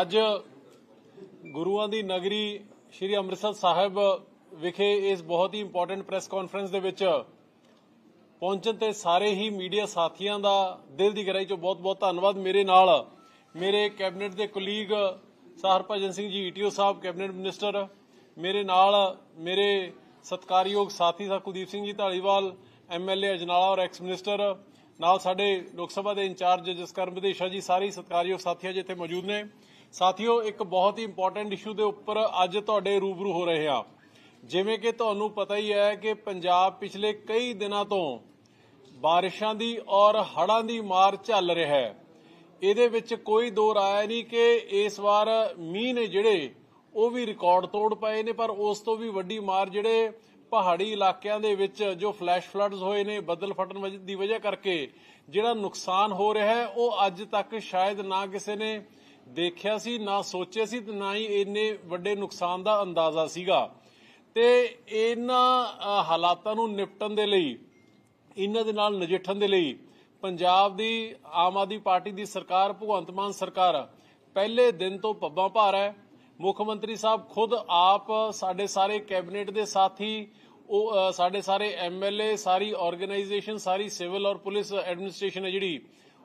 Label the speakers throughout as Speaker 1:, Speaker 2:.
Speaker 1: ਅੱਜ ਗੁਰੂਆਂ ਦੀ ਨਗਰੀ ਸ੍ਰੀ ਅੰਮ੍ਰਿਤਸਰ ਸਾਹਿਬ ਵਿਖੇ ਇਸ ਬਹੁਤ ਹੀ ਇੰਪੋਰਟੈਂਟ ਪ੍ਰੈਸ ਕਾਨਫਰੰਸ ਦੇ ਵਿੱਚ ਪਹੁੰਚਣ ਤੇ ਸਾਰੇ ਹੀ ਮੀਡੀਆ ਸਾਥੀਆਂ ਦਾ ਦਿਲ ਦੀ ਗਹਿਰਾਈ ਚੋਂ ਬਹੁਤ-ਬਹੁਤ ਧੰਨਵਾਦ। ਮੇਰੇ ਨਾਲ ਮੇਰੇ ਕੈਬਨਿਟ ਦੇ colleague sir Harbhajan Singh ji, ETO ਸਾਹਿਬ ਕੈਬਨਿਟ ਮਿਨਿਸਟਰ ਮੇਰੇ ਨਾਲ ਮੇਰੇ ਸਤਕਾਰਯੋਗ ਸਾਥੀ ਸਾਹਿਬ ਕੁਲਦੀਪ ਸਿੰਘ ਜੀ ਢਾਲੀਵਾਲ ਐਮਐਲਏ ਅਜਨਾਲਾ ਔਰ ਐਕਸ ਮਿਨਿਸਟਰ ਨਾਲ ਸਾਡੇ ਲੋਕ ਸਭਾ ਦੇ ਇੰਚਾਰਜ ਜਸਕਰਨ ਵਿਦੇਸ਼ਾ ਜੀ, ਸਾਰੇ ਹੀ ਸਤਕਾਰਯੋਗ ਸਾਥੀ ਜਿੱਥੇ ਮੌਜੂਦ ਨੇ। ਸਾਥੀਓ, ਇੱਕ ਬਹੁਤ ਹੀ ਇੰਪੋਰਟੈਂਟ ਇਸ਼ੂ ਦੇ ਉੱਪਰ ਅੱਜ ਤੁਹਾਡੇ ਰੂਬਰੂ ਹੋ ਰਹੇ ਹਾਂ। ਜਿਵੇਂ ਕਿ ਤੁਹਾਨੂੰ ਪਤਾ ਹੀ ਹੈ ਕਿ ਪੰਜਾਬ ਪਿਛਲੇ ਕਈ ਦਿਨਾਂ ਤੋਂ ਬਾਰਿਸ਼ਾਂ ਦੀ ਔਰ ਹੜ੍ਹਾਂ ਦੀ ਮਾਰ ਚੱਲ ਰਿਹਾ ਹੈ। ਇਹਦੇ ਵਿੱਚ ਕੋਈ ਦੋ ਰਾਏ ਨਹੀਂ ਕਿ ਇਸ ਵਾਰ ਮੀਂਹ ਨੇ ਜਿਹੜੇ ਉਹ ਵੀ ਰਿਕਾਰਡ ਤੋੜ ਪਏ ਨੇ, ਪਰ ਉਸ ਤੋਂ ਵੀ ਵੱਡੀ ਮਾਰ ਜਿਹੜੇ ਪਹਾੜੀ ਇਲਾਕਿਆਂ ਦੇ ਵਿੱਚ ਜੋ ਫਲੈਸ਼ ਫਲੱਡਸ ਹੋਏ ਨੇ, ਬੱਦਲ ਫਟਣ ਦੀ ਵਜ੍ਹਾ ਕਰਕੇ ਜਿਹੜਾ ਨੁਕਸਾਨ ਹੋ ਰਿਹਾ ਹੈ, ਉਹ ਅੱਜ ਤੱਕ ਸ਼ਾਇਦ ਨਾ ਕਿਸੇ ਨੇ ਦੇਖਿਆ ਸੀ, ਨਾ ਸੋਚਿਆ ਸੀ ਤੇ ਨਾ ਹੀ ਇੰਨੇ ਵੱਡੇ ਨੁਕਸਾਨ ਦਾ ਅੰਦਾਜ਼ਾ ਸੀਗਾ। ਤੇ ਇਹਨਾਂ ਹਾਲਾਤਾਂ ਨੂੰ ਨਿਪਟਣ ਦੇ ਲਈ, ਇਹਨਾਂ ਦੇ ਨਾਲ ਨਜਿੱਠਣ ਦੇ ਲਈ ਪੰਜਾਬ ਦੀ ਆਮ ਆਦਮੀ ਪਾਰਟੀ ਦੀ ਸਰਕਾਰ, ਭਗਵੰਤ ਮਾਨ ਸਰਕਾਰ, ਪਹਿਲੇ ਦਿਨ ਤੋਂ ਪੱਬਾਂ ਭਾਰ ਹੈ। ਮੁੱਖ ਮੰਤਰੀ ਸਾਹਿਬ ਖੁਦ ਆਪ ਸਾਡੇ ਸਾਰੇ ਕੈਬਨਿਟ ਦੇ ਸਾਥੀ, ਉਹ ਸਾਡੇ ਸਾਰੇ ਐਮਐਲਏ ਸਾਰੀ ਆਰਗੇਨਾਈਜੇਸ਼ਨ, ਸਾਰੀ ਸਿਵਲ ਔਰ ਪੁਲਿਸ ਐਡਮਿਨਿਸਟ੍ਰੇਸ਼ਨ ਹੈ ਜਿਹੜੀ,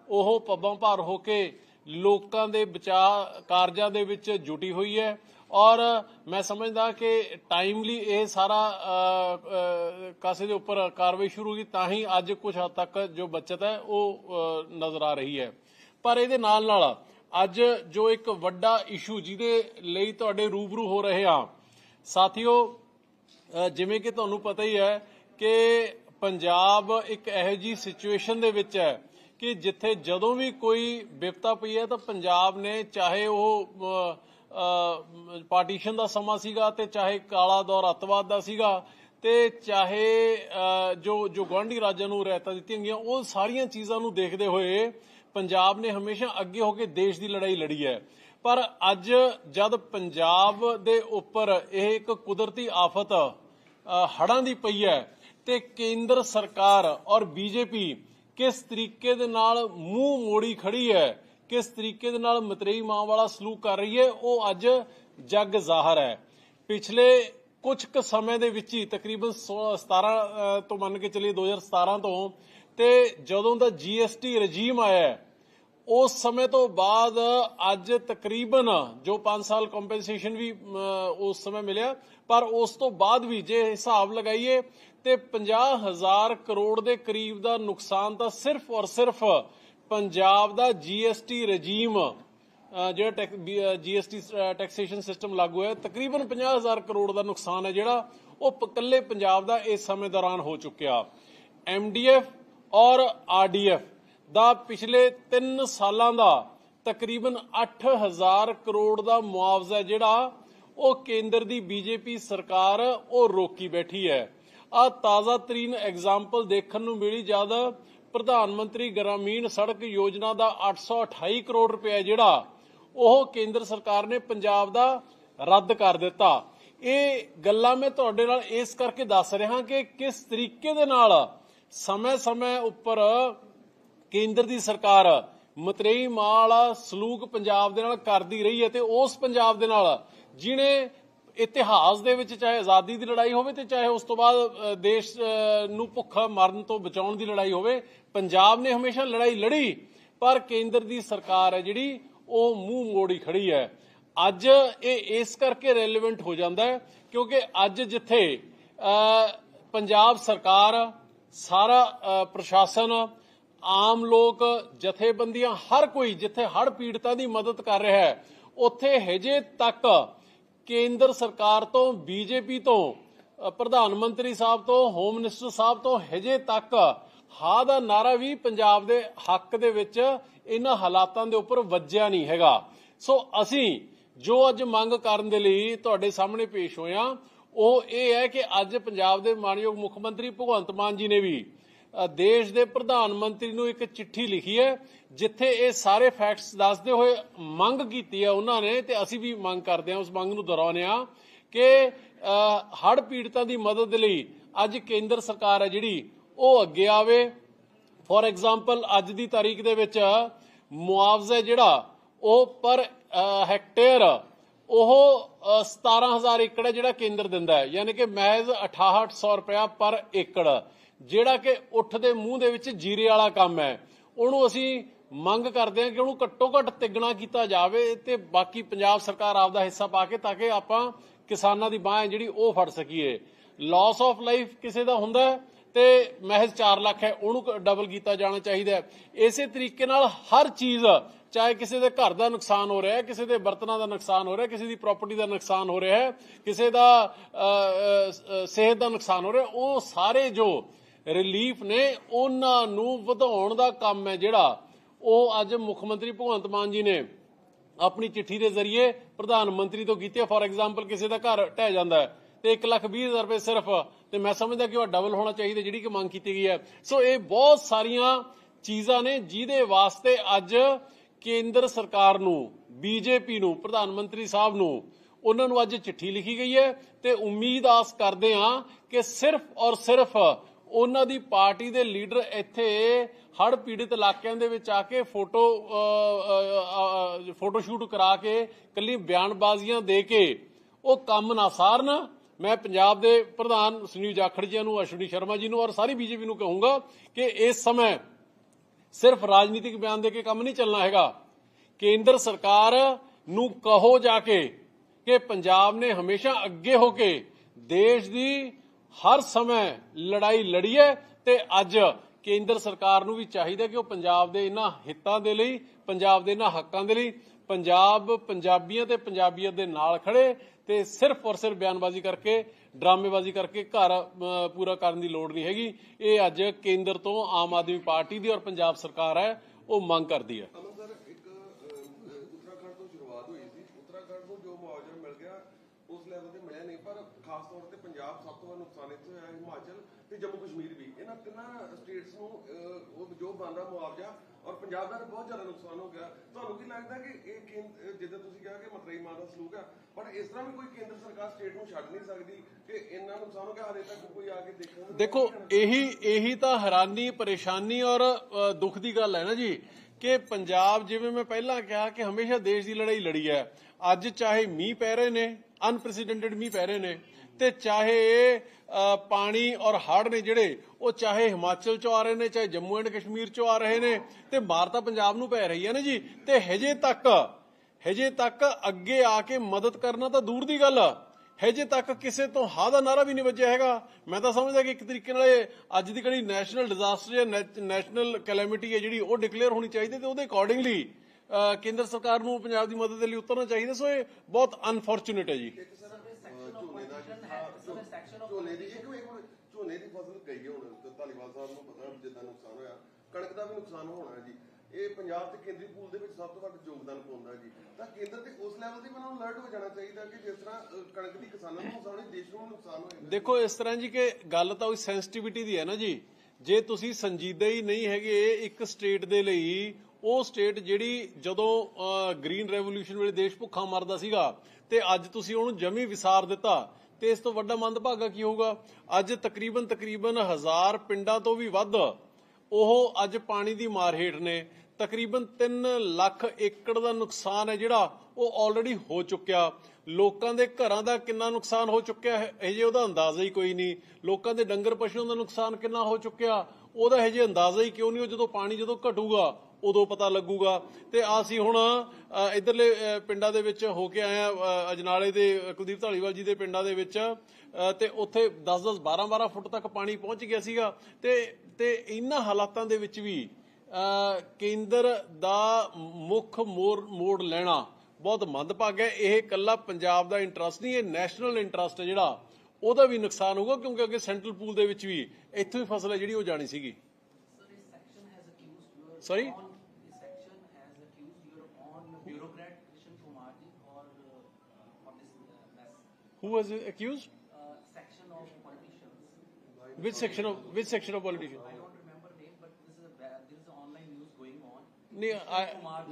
Speaker 1: ਉਹ ਪੱਬਾਂ ਭਾਰ ਹੋ ਕੇ ਲੋਕਾਂ ਦੇ ਬਚਾਅ ਕਾਰਜਾਂ ਦੇ ਵਿੱਚ ਜੁਟੀ ਹੋਈ ਹੈ ਔਰ ਮੈਂ ਸਮਝਦਾ ਕਿ ਟਾਈਮਲੀ ਇਹ ਸਾਰਾ ਅ, ਕਾਸੇ ਦੇ ਉੱਪਰ ਕਾਰਵਾਈ ਸ਼ੁਰੂ ਹੋਈ ਤਾਂ ਹੀ ਅੱਜ ਕੁਝ ਹੱਦ ਤੱਕ ਜੋ ਬਚਤ ਹੈ ਉਹ ਨਜ਼ਰ ਆ ਰਹੀ ਹੈ। ਪਰ ਇਹਦੇ ਨਾਲ ਨਾਲ ਅੱਜ ਜੋ ਇੱਕ ਵੱਡਾ ਇਸ਼ੂ ਜਿਹਦੇ ਲਈ ਤੁਹਾਡੇ ਰੂਬਰੂ ਹੋ ਰਹੇ ਆ ਸਾਥੀਓ ਜਿਵੇਂ ਕਿ ਤੁਹਾਨੂੰ ਪਤਾ ਹੀ ਹੈ ਕਿ ਪੰਜਾਬ ਇੱਕ ਇਹੋ ਜੀ ਸਿਚੁਏਸ਼ਨ ਦੇ ਵਿੱਚ ਹੈ ਕਿ ਜਿੱਥੇ ਜਦੋਂ ਵੀ ਕੋਈ ਵਿਪਤਾ ਪਈ ਹੈ ਤਾਂ ਪੰਜਾਬ ਨੇ ਚਾਹੇ ਉਹ ਪਾਰਟੀਸ਼ਨ ਦਾ ਸਮਾਂ ਸੀਗਾ ਤੇ ਚਾਹੇ ਕਾਲਾ ਦੌਰ ਅੱਤਵਾਦ ਦਾ ਸੀਗਾ ਤੇ ਚਾਹੇ ਜੋ ਜੋ ਗਵਾਂਢੀ ਰਾਜਾਂ ਨੂੰ ਰਹਿਤਾ ਦਿੱਤੀਆਂ ਗਈਆਂ, ਉਹ ਸਾਰੀਆਂ ਚੀਜ਼ਾਂ ਨੂੰ ਦੇਖਦੇ ਹੋਏ ਪੰਜਾਬ ਨੇ ਹਮੇਸ਼ਾ ਅੱਗੇ ਹੋ ਕੇ ਦੇਸ਼ ਦੀ ਲੜਾਈ ਲੜੀ ਹੈ। ਪਰ ਅੱਜ ਜਦ ਪੰਜਾਬ ਦੇ ਉੱਪਰ ਇਹ ਇੱਕ ਕੁਦਰਤੀ ਆਫਤ ਹੜਾਂ ਦੀ ਪਈ ਹੈ ਤੇ ਕੇਂਦਰ ਸਰਕਾਰ ਔਰ ਬੀਜੇਪੀ ਕਿਸ ਤਰੀਕੇ ਦੇ ਨਾਲ ਮੂੰਹ ਮੋੜੀ ਖੜੀ ਹੈ ਕਿਸ ਤਰੀਕੇ ਦੇ ਨਾਲ ਮਤਰੇਈ ਮਾਂ ਵਾਲਾ ਸਲੂਕ ਕਰ ਰਹੀ ਹੈ ਉਹ ਅੱਜ ਜੱਗ ਜ਼ਾਹਰ ਹੈ। ਪਿਛਲੇ ਕੁਝ ਕੁ ਸਮੇਂ ਦੇ ਵਿੱਚ ਹੀ ਤਕਰੀਬਨ 16 17 ਤੋਂ ਮੰਨ ਕੇ ਚੱਲੀਏ 2017 ਤੋਂ ਤੇ ਜਦੋਂ ਦਾ ਜੀਐਸਟੀ ਰਜੀਮ ਆਇਆ ਹੈ, ਉਸ ਸਮੇਂ ਤੋਂ ਬਾਅਦ ਅੱਜ ਤਕਰੀਬਨ ਜੋ 5 ਸਾਲ ਕੰਪਨਸੇਸ਼ਨ ਵੀ ਉਸ ਸਮੇਂ ਮਿਲਿਆ ਪਰ ਉਸ ਤੋਂ ਬਾਅਦ ਵੀ ਜੇ ਹਿਸਾਬ ਲਗਾਈਏ ਤੇ 50000 ਕਰੋੜ ਦੇ ਕਰੀਬ ਦਾ ਨੁਕਸਾਨ ਤਾਂ ਸਿਰਫ ਔਰ ਸਿਰਫ ਪੰਜਾਬ ਦਾ ਜੀਐਸਟੀ ਰਜੀਮ ਅ, ਜਿਹੜਾ ਜੀਐਸਟੀ ਟੈਕਸੇਸ਼ਨ ਸਿਸਟਮ ਲਾਗੂ ਹੈ ਤਕਰੀਬਨ 50000 ਕਰੋੜ ਦਾ ਨੁਕਸਾਨ ਹੈ ਜਿਹੜਾ ਉਹ ਇਕੱਲੇ ਪੰਜਾਬ ਦਾ ਇਸ ਸਮੇਂ ਦੌਰਾਨ ਹੋ ਚੁੱਕਿਆ। ਐਮਡੀਐਫ ਔਰ ਆਰਡੀਐਫ ਦਾ ਪਿਛਲੇ 3 ਸਾਲਾਂ ਦਾ ਤਕਰੀਬਨ 8000 ਕਰੋੜ ਦਾ ਮੁਆਵਜ਼ਾ ਜਿਹੜਾ, ਉਹ ਕੇਂਦਰ ਦੀ ਬੀਜੇਪੀ ਸਰਕਾਰ, ਉਹ ਰੋਕੀ ਬੈਠੀ ਹੈ। ਆ ਤਾਜ਼ਾ ਤਰੀਨ ਐਗਜ਼ਾਮਪਲ ਦੇਖਣ ਨੂੰ ਮਿਲੀ ਜਦ ਪ੍ਰਧਾਨ ਮੰਤਰੀ ਗ੍ਰਾਮੀਣ ਸੜਕ ਯੋਜਨਾ ਦਾ 828 ਕਰੋੜ ਰੁਪਏ ਜਿਹੜਾ, ਉਹ ਕੇਂਦਰ ਸਰਕਾਰ ਨੇ ਪੰਜਾਬ ਦਾ ਰੱਦ ਕਰ ਦਿੱਤਾ। ਇਹ ਗੱਲਾਂ ਮੈਂ ਤੁਹਾਡੇ ਨਾਲ ਇਸ ਕਰਕੇ ਦੱਸ ਰਿਹਾ ਕਿ ਕਿਸ ਤਰੀਕੇ ਦੇ ਨਾਲ ਸਮੇਂ-ਸਮੇਂ ਉੱਪਰ ਕੇਂਦਰ ਦੀ ਸਰਕਾਰ ਮਤਰੇਈ ਮਾਲ ਸਲੂਕ ਪੰਜਾਬ ਦੇ ਨਾਲ ਕਰਦੀ ਰਹੀ ਹੈ ਤੇ ਉਸ ਪੰਜਾਬ ਦੇ ਨਾਲ ਜਿਹਨੇ ਇਤਿਹਾਸ ਦੇ ਵਿੱਚ ਚਾਹੇ ਆਜ਼ਾਦੀ ਦੀ ਲੜਾਈ ਹੋਵੇ ਤੇ ਚਾਹੇ ਉਸ ਤੋਂ ਬਾਅਦ ਦੇਸ਼ ਨੂੰ ਭੁੱਖਾ ਮਰਨ ਤੋਂ ਬਚਾਉਣ ਦੀ ਲੜਾਈ ਹੋਵੇ, ਪੰਜਾਬ ਨੇ ਹਮੇਸ਼ਾ ਲੜਾਈ ਲੜੀ, ਪਰ ਕੇਂਦਰ ਦੀ ਸਰਕਾਰ ਹੈ ਜਿਹੜੀ, ਉਹ ਮੂੰਹ ਮੋੜੀ ਖੜੀ ਹੈ। ਅੱਜ ਇਹ ਇਸ ਕਰਕੇ ਰੈਲੇਵੈਂਟ ਹੋ ਜਾਂਦਾ ਹੈ ਕਿਉਂਕਿ ਅੱਜ ਜਿੱਥੇ ਪੰਜਾਬ ਸਰਕਾਰ, ਸਾਰਾ ਪ੍ਰਸ਼ਾਸਨ ਆਮ ਲੋਕ ਜਥੇਬੰਦੀਆਂ ਹਰ ਕੋਈ ਜਿੱਥੇ ਹੜ ਪੀੜਤਾਂ ਦੀ ਮਦਦ ਕਰ ਰਿਹਾ ਹੈ, ਉੱਥੇ ਹਜੇ ਤੱਕ ਕੇਂਦਰ ਸਰਕਾਰ ਤੋਂ, ਬੀਜੇਪੀ ਤੋਂ ਪ੍ਰਧਾਨ ਮੰਤਰੀ ਸਾਹਿਬ ਤੋਂ, ਹੋਮ ਮਿਨਿਸਟਰ ਸਾਹਿਬ ਤੋਂ ਹਜੇ ਤੱਕ ਹਾਂ ਦਾ ਨਾਰਾ ਵੀ ਪੰਜਾਬ ਦੇ ਹੱਕ ਦੇ ਵਿੱਚ ਇਹਨਾਂ ਹਾਲਾਤਾਂ ਦੇ ਉੱਪਰ ਵੱਜਿਆ ਨਹੀਂ ਹੈਗਾ। ਸੋ ਅਸੀਂ ਜੋ ਅੱਜ ਮੰਗ ਕਰਨ ਦੇ ਲਈ ਤੁਹਾਡੇ ਸਾਹਮਣੇ ਪੇਸ਼ ਹੋਇਆ ਉਹ ਇਹ ਹੈ ਕਿ ਅੱਜ ਪੰਜਾਬ ਦੇ ਮਾਨਯੋਗ ਮੁੱਖ ਮੰਤਰੀ ਭਗਵੰਤ ਮਾਨ ਜੀ ਨੇ ਵੀ ਦੇਸ਼ ਦੇ ਪ੍ਰਧਾਨ ਮੰਤਰੀ ਨੂੰ ਇੱਕ ਚਿੱਠੀ ਲਿਖੀ ਹੈ ਜਿੱਥੇ ਇਹ ਸਾਰੇ ਫੈਕਟਸ ਦੱਸਦੇ ਹੋਏ ਮੰਗ ਕੀਤੀ ਹੈ ਉਹਨਾਂ ਨੇ ਤੇ ਅਸੀਂ ਵੀ ਮੰਗ ਕਰਦੇ ਹਾਂ ਉਸ ਮੰਗ ਨੂੰ ਦੁਹਰਾਉਂਦੇ ਹਾਂ ਕਿ ਹੜ ਪੀੜਤਾਂ ਦੀ ਮਦਦ ਲਈ ਅੱਜ ਕੇਂਦਰ ਸਰਕਾਰ ਹੈ ਜਿਹੜੀ ਉਹ ਅੱਗੇ ਆਵੇ। ਫੋਰ ਐਗਜ਼ਾਮਪਲ ਅੱਜ ਦੀ ਤਾਰੀਖ ਦੇ ਵਿੱਚ ਮੁਆਵਜ਼ਾ ਜਿਹੜਾ ਉਹ ਪਰ ਅ, ਹੈਕਟੇਅਰ ਉਹ ਅ, 17000 ਏਕੜ ਹੈ ਜਿਹੜਾ ਕੇਂਦਰ ਦਿੰਦਾ ਹੈ। ਯਾਨੀ ਕਿ ਮਹਿਜ਼ 6800 ਰੁਪਇਆ ਪਰ ਏਕੜ। ਜਿਹੜਾ ਕਿ ਉੱਠ ਦੇ ਮੂੰਹ ਦੇ ਵਿੱਚ ਜੀਰੇ ਵਾਲਾ ਕੰਮ ਹੈ। ਉਹਨੂੰ ਅਸੀਂ ਮੰਗ ਕਰਦੇ ਹਾਂ ਕਿ ਉਹਨੂੰ ਘੱਟੋ ਘੱਟ ਤਿੱਗਣਾ ਕੀਤਾ ਜਾਵੇ ਤੇ ਬਾਕੀ ਪੰਜਾਬ ਸਰਕਾਰ ਆਪਦਾ ਹਿੱਸਾ ਪਾ ਕੇ ਤਾਂ ਕਿ ਆਪਾਂ ਕਿਸਾਨਾਂ ਦੀ ਬਾਹ ਜਿਹੜੀ ਉਹ ਫੜ ਸਕੀਏ। ਲਾਸ ਆਫ ਲਾਈਫ ਕਿਸੇ ਦਾ ਹੁੰਦਾ ਤੇ ਮਹਿਜ਼ 4 ਲੱਖ ਹੈ, ਉਹਨੂੰ ਡਬਲ ਕੀਤਾ ਜਾਣਾ ਚਾਹੀਦਾ ਇਸੇ ਤਰੀਕੇ ਨਾਲ ਹਰ ਚੀਜ਼, ਚਾਹੇ ਕਿਸੇ ਦੇ ਘਰ ਦਾ ਨੁਕਸਾਨ ਹੋ ਰਿਹਾ ਹੈ, ਕਿਸੇ ਦੇ ਬਰਤਨਾਂ ਦਾ ਨੁਕਸਾਨ ਹੋ ਰਿਹਾ ਹੈ, ਕਿਸੇ ਦੀ ਪ੍ਰਾਪਰਟੀ ਦਾ ਨੁਕਸਾਨ ਹੋ ਰਿਹਾ ਹੈ, ਕਿਸੇ ਦਾ ਸਿਹਤ ਦਾ ਨੁਕਸਾਨ ਹੋ ਰਿਹਾ ਉਹ ਸਾਰੇ ਜੋ ਰਿਲੀਫ ਨੇ ਉਹਨਾਂ ਨੂੰ ਵਧਾਉਣ ਦਾ ਕੰਮ ਹੈ ਜਿਹੜਾ ਉਹ ਅੱਜ ਮੁੱਖ ਮੰਤਰੀ ਭਗਵੰਤ ਮਾਨ ਜੀ ਨੇ ਆਪਣੀ ਚਿੱਠੀ ਦੇ ਜ਼ਰੀਏ ਪ੍ਰਧਾਨ ਮੰਤਰੀ ਤੋਂ ਕੀਤੀ ਫਾਰ ਐਗਜ਼ਾਮਪਲ ਕਿਸੇ ਦਾ ਘਰ ਢਹਿ ਜਾਂਦਾ ਹੈ ਤੇ 1 ਲੱਖ 20 ਹਜ਼ਾਰ ਰੁਪਏ ਸਿਰਫ ਤੇ ਮੈਂ ਸਮਝਦਾ ਕਿ ਉਹ ਡਬਲ ਹੋਣਾ ਚਾਹੀਦਾ ਜਿਹੜੀ ਕਿ ਮੰਗ ਕੀਤੀ ਗਈ ਹੈ। ਸੋ ਇਹ ਬਹੁਤ ਸਾਰੀਆਂ ਚੀਜ਼ਾਂ ਨੇ ਜਿਹਦੇ ਵਾਸਤੇ ਅੱਜ ਕੇਂਦਰ ਸਰਕਾਰ ਨੂੰ, ਬੀਜੇਪੀ ਨੂੰ, ਪ੍ਰਧਾਨ ਮੰਤਰੀ ਸਾਹਿਬ ਨੂੰ ਉਹਨਾਂ ਨੂੰ ਅੱਜ ਚਿੱਠੀ ਲਿਖੀ ਗਈ ਹੈ ਤੇ ਉਮੀਦ ਆਸ ਕਰਦੇ ਹਾਂ ਕਿ ਸਿਰਫ ਔਰ ਸਿਰਫ ਉਹਨਾਂ ਦੀ ਪਾਰਟੀ ਦੇ ਲੀਡਰ ਇੱਥੇ ਹੜ ਪੀੜਿਤ ਇਲਾਕਿਆਂ ਦੇ ਵਿੱਚ ਆ ਕੇ ਫੋਟੋ ਫੋਟੋ ਸ਼ੂਟ ਕਰਾ ਕੇ ਕੱਲੀ ਬਿਆਨਬਾਜ਼ੀਆਂ ਦੇ ਕੇ ਉਹ ਕੰਮ ਨਾ ਸਾਰਨ। ਮੈਂ ਪੰਜਾਬ ਦੇ ਪ੍ਰਧਾਨ ਸੁਨੀਲ ਜਾਖੜ ਜੀ ਨੂੰ, ਅਸ਼ਵਨੀ ਸ਼ਰਮਾ ਜੀ ਨੂੰ ਔਰ ਸਾਰੀ ਬੀਜੇਪੀ ਨੂੰ ਕਹੂੰਗਾ ਕਿ ਇਸ ਸਮੇਂ ਸਿਰਫ ਰਾਜਨੀਤਿਕ ਬਿਆਨ ਦੇ ਕੇ ਕੰਮ ਨਹੀਂ ਚੱਲਣਾ ਹੈਗਾ। ਕੇਂਦਰ ਸਰਕਾਰ ਨੂੰ ਕਹੋ ਜਾ ਕੇ ਕਿ ਪੰਜਾਬ ਨੇ ਹਮੇਸ਼ਾ ਅੱਗੇ ਹੋ ਕੇ ਦੇਸ਼ ਦੀ ਹਰ ਸਮੇਂ ਲੜਾਈ ਲੜੀ ਹੈ ਤੇ ਅੱਜ ਕੇਂਦਰ ਸਰਕਾਰ ਨੂੰ ਵੀ ਚਾਹੀਦਾ ਕਿ ਉਹ ਪੰਜਾਬ ਦੇ ਇਹਨਾਂ ਹਿੱਤਾਂ ਦੇ ਲਈ, ਪੰਜਾਬ ਦੇ ਇਹਨਾਂ ਹੱਕਾਂ ਦੇ ਲਈ ਪੰਜਾਬ ਪੰਜਾਬੀਆਂ ਤੇ ਪੰਜਾਬੀਅਤ ਦੇ ਨਾਲ ਖੜੇ ਤੇ ਸਿਰਫ ਔਰ ਸਿਰਫ ਬਿਆਨਬਾਜ਼ੀ ਕਰਕੇ, ਡਰਾਮੇਬਾਜ਼ੀ ਕਰਕੇ ਘਰ ਪੂਰਾ ਕਰਨ ਦੀ ਲੋੜ ਨਹੀਂ ਹੈਗੀ। ਇਹ ਅੱਜ ਕੇਂਦਰ ਤੋਂ ਆਮ ਆਦਮੀ ਪਾਰਟੀ ਦੀ ਔਰ ਪੰਜਾਬ ਸਰਕਾਰ ਹੈ, ਉਹ ਮੰਗ ਕਰਦੀ ਹੈ
Speaker 2: ਅਮਨ ਸਰ ਇੱਕ ਅਹ, ਉੱਤਰਾਖੰਡ ਤੋਂ ਸ਼ੁਰੂਆਤ ਹੋਈ ਸੀ ਉੱਤਰਾਖੰਡ ਨੂੰ ਜੋ ਮੁਆਵਜ਼ਾ ਮਿਲ ਗਿਆ ਉਸ ਲੈਵਲ ਤੇ ਮਿਲਿਆ ਨਹੀਂ ਪਰ ਖਾਸ ਤੌਰ ਤੇ ਪੰਜਾਬ ਸਭ ਤੋਂ ਵੱਧ ਨੁਕਸਾਨਿਤ ਹੋਇਆ ਹਿਮਾਚਲ ਤੇ ਜੰਮੂ ਕਸ਼ਮੀਰ ਵੀ। ਇਹਨਾਂ ਤਿੰਨਾਂ ਸਟੇਟਸ ਨੂੰ ਉਹ ਜੋ ਬਣਦਾ ਮੁਆਵਜ਼ਾ ਔਰ ਪੰਜਾਬ ਦਾ ਬਹੁਤ ਜ਼ਿਆਦਾ ਨੁਕਸਾਨ ਹੋ ਗਿਆ। ਤੁਹਾਨੂੰ ਕੀ ਲੱਗਦਾ ਕਿ ਇਹ ਕੇਂਦ- ਅਹ, ਜਿੱਦਾਂ ਤੁਸੀਂ ਕਿਹਾ ਕਿ ਮਤਰਈ ਮਾਰ ਦਾ ਸਲੂਕ ਆ ਪਰ ਇਸ ਤਰ੍ਹਾਂ ਵੀ ਕੋਈ ਕੇਂਦਰ ਸਰਕਾਰ ਸਟੇਟ ਨੂੰ ਛੱਡ ਨਹੀਂ ਸਕਦੀ ਕਿ ਇੰਨਾ ਨੁਕਸਾਨ ਹੋ ਗਿਆ ਹਾਲੇ ਤੱਕ ਕੋਈ ਆ ਕੇ ਦੇਖਣ ਨੂੰ
Speaker 1: ਦੇਖੋ ਇਹੀ ਇਹੀ ਤਾਂ ਹੈਰਾਨੀ ਪਰੇਸ਼ਾਨੀ ਔਰ ਦੁੱਖ ਦੀ ਗੱਲ ਹੈ ਨਾ ਜੀ ਕਿ ਪੰਜਾਬ ਜਿਵੇਂ ਮੈਂ ਪਹਿਲਾਂ ਕਿਹਾ ਕਿ ਹਮੇਸ਼ਾ ਦੇਸ਼ ਦੀ ਲੜਾਈ ਲੜੀ ਹੈ। ਅੱਜ ਚਾਹੇ ਮੀਂਹ ਪੈ ਰਹੇ ਨੇ ਅਨਪ੍ਰੈਸੀਡੈਂਟਡ ਮੀਂਹ ਪੈ ਰਹੇ ਨੇ ਤੇ ਚਾਹੇ ਅ, ਪਾਣੀ ਔਰ ਹੜ੍ਹ ਨੇ ਜਿਹੜੇ ਉਹ ਚਾਹੇ ਹਿਮਾਚਲ ਚੋਂ ਆ ਰਹੇ ਨੇ ਚਾਹੇ ਜੰਮੂ ਐਂਡ ਕਸ਼ਮੀਰ ਚੋਂ ਆ ਰਹੇ ਨੇ ਤੇ ਮਾਰ ਤਾਂ ਪੰਜਾਬ ਨੂੰ ਪੈ ਰਹੀ ਹੈ ਨਾ ਜੀ। ਤੇ ਹਜੇ ਤੱਕ ਹਜੇ ਤੱਕ ਅੱਗੇ ਆ ਕੇ ਮਦਦ ਕਰਨਾ ਤਾਂ ਦੂਰ ਦੀ ਗੱਲ ਆ। ਹਜੇ ਤੱਕ ਕਿਸੇ ਤੋਂ ਹਾਂ ਦਾ ਨਾਰਾ ਵੀ ਨਹੀਂ ਵੱਜਿਆ ਹੈਗਾ। ਮੈਂ ਤਾਂ ਸਮਝਦਾ ਕਿ ਇੱਕ ਤਰੀਕੇ ਨਾਲ ਇਹ ਅੱਜ ਦੀ ਕਿਹੜੀ ਨੈਸ਼ਨਲ ਡਿਜ਼ਾਸਟਰ ਜਾਂ ਨੈਸ਼ਨਲ ਕੈਲੈਮਿਟੀ ਹੈ ਜਿਹੜੀ ਉਹ ਡਿਕਲੇਅਰ ਹੋਣੀ ਚਾਹੀਦੀ ਤੇ ਉਹਦੇ ਅਕੋਰਡਿੰਗਲੀ ਕੇਂਦਰ ਸਰਕਾਰ ਨੂੰ ਪੰਜਾਬ ਦੀ ਮਦਦ ਦੇ ਲਈ ਉਤਰਨਾ ਚਾਹੀਦਾ ਸੋ ਇਹ ਬਹੁਤ ਅਨਫੋਰਚੂਨੇਟ ਹੈ ਜੀ।
Speaker 2: ਇੱਕ ਸਰ ਝੋਨੇ ਦਾ ਝੋਨੇ ਦੀ ਇੱਕ ਇੱਕ ਝੋਨੇ ਦੀ ਫਸਲ ਗਈ ਹੈ ਹੁਣ ਤੇ ਧਾਲੀਵਾਲ ਸਾਹਿਬ ਨੂੰ ਪਤਾ ਜਿੱਦਾਂ ਨੁਕਸਾਨ ਹੋਇਆ। ਕਣਕ ਦਾ ਵੀ ਨੁਕਸਾਨ ਹੋਣਾ ਹੈ ਜੀ। ਇਹ ਪੰਜਾਬ ਤੇ ਕੇਂਦਰੀ ਪੂਲ ਦੇ ਵਿੱਚ ਸਭ ਤੋਂ ਵੱਧ ਯੋਗਦਾਨ ਪਾਉਂਦਾ ਜੀ। ਤਾਂ ਕੇਂਦਰ ਤੇ ਉਸ ਲੈਵਲ ਤੇ ਮੈਨੂੰ ਅਲਰਟ ਹੋ ਜਾਣਾ ਚਾਹੀਦਾ ਕਿ ਜਿਸ ਤਰ੍ਹਾਂ ਅਹ, ਕਣਕ ਦੀ ਕਿਸਾਨਾਂ ਨੂੰ ਨੁਕਸਾਨ ਹੋਈ ਦੇਸ਼ ਨੂੰ ਵੀ ਨੁਕਸਾਨ ਹੋਏਗਾ
Speaker 1: ਦੇਖੋ ਇਸ ਤਰ੍ਹਾਂ ਜੀ ਕਿ ਗੱਲ ਤਾਂ ਉਹ ਸੈਂਸਿਟੀਵਿਟੀ ਦੀ ਹੈ ਨਾ ਜੀ। ਜੇ ਤੁਸੀਂ ਸੰਜੀਦਾ ਹੀ ਨਹੀਂ ਹੈਗੇ ਇੱਕ ਸਟੇਟ ਦੇ ਲਈ ਉਹ ਸਟੇਟ ਜਿਹੜੀ ਜਦੋਂ ਗ੍ਰੀਨ ਰੈਵੋਲੂਸ਼ਨ ਵੇਲੇ ਦੇਸ਼ ਭੁੱਖਾ ਮਰਦਾ ਸੀਗਾ ਤੇ ਅੱਜ ਤੁਸੀਂ ਉਹਨੂੰ ਜਮੀ ਵਿਸਾਰ ਦਿੱਤਾ, ਤੇ ਇਸ ਤੋਂ ਵੱਡਾ ਮੰਦਭਾਗਾ ਕੀ ਹੋਊਗਾ? ਅੱਜ ਤਕਰੀਬਨ ਤਕਰੀਬਨ ਹਜ਼ਾਰ ਪਿੰਡਾਂ ਤੋਂ ਵੀ ਵੱਧ ਉਹ ਅੱਜ ਪਾਣੀ ਦੀ ਮਾਰ ਹੇਠ ਨੇ। ਤਕਰੀਬਨ 3 ਲੱਖ ਏਕੜ ਦਾ ਨੁਕਸਾਨ ਹੈ ਜਿਹੜਾ ਉਹ ਆਲਰੇਡੀ ਹੋ ਚੁੱਕਿਆ। ਲੋਕਾਂ ਦੇ ਘਰਾਂ ਦਾ ਕਿੰਨਾ ਨੁਕਸਾਨ ਹੋ ਚੁੱਕਿਆ ਹੈ? ਇਹ ਜੇ ਉਹਦਾ ਅੰਦਾਜ਼ਾ ਹੀ ਕੋਈ ਨਹੀਂ। ਲੋਕਾਂ ਦੇ ਡੰਗਰ ਪਸ਼ੂਆਂ ਦਾ ਨੁਕਸਾਨ ਕਿੰਨਾ ਹੋ ਚੁੱਕਿਆ? ਉਹਦਾ ਹਜੇ ਅੰਦਾਜ਼ਾ ਹੀ ਕਿਉਂ ਨਹੀਂ? ਉਹ ਜਦੋਂ ਪਾਣੀ ਜਦੋਂ ਘਟੂਗਾ ਉਦੋਂ ਪਤਾ ਲੱਗੂਗਾ। ਤੇ ਅਸੀਂ ਹੁਣ ਇਧਰਲੇ ਪਿੰਡਾਂ ਦੇ ਵਿੱਚ ਹੋ ਕੇ ਆਏ ਆ ਅਜਨਾਲੇ ਦੇ ਕੁਲਦੀਪ ਢਾਲੀਵਾਲ ਜੀ ਦੇ ਪਿੰਡਾਂ ਦੇ ਵਿੱਚ। ਤੇ ਉੱਥੇ 10-10 12-12 ਫੁੱਟ ਤੱਕ ਪਾਣੀ ਪਹੁੰਚ ਗਿਆ ਸੀਗਾ। ਤੇ ਤੇ ਇਹਨਾਂ ਹਾਲਾਤਾਂ ਦੇ ਵਿੱਚ ਵੀ ਕੇਂਦਰ ਦਾ ਮੁੱਖ ਮੋੜ ਲੈਣਾ ਬਹੁਤ ਮੰਦਭਾਗਾ ਹੈ। ਇਹ ਇਕੱਲਾ ਪੰਜਾਬ ਦਾ ਇੰਟਰਸਟ ਨਹੀਂ ਇਹ ਨੈਸ਼ਨਲ ਇੰਟਰਸਟ ਹੈ ਜਿਹੜਾ। ਉਹਦਾ ਵੀ ਨੁਕਸਾਨ ਹੋਊਗਾ ਕਿਉਂਕਿ ਅੱਗੇ ਸੈਂਟਰਲ ਪੂਲ ਦੇ ਵਿੱਚ ਵੀ ਇੱਥੋਂ ਹੀ ਫਸਲ ਹੈ ਜਿਹੜੀ ਉਹ ਜਾਣੀ ਸੀਗੀ।
Speaker 3: Sir,
Speaker 1: who was accused
Speaker 3: Uh, section of politicians.
Speaker 1: which section of which section of politician
Speaker 3: I don't remember name, but this is a this is online news going on.
Speaker 1: Nee, I-
Speaker 3: Kumar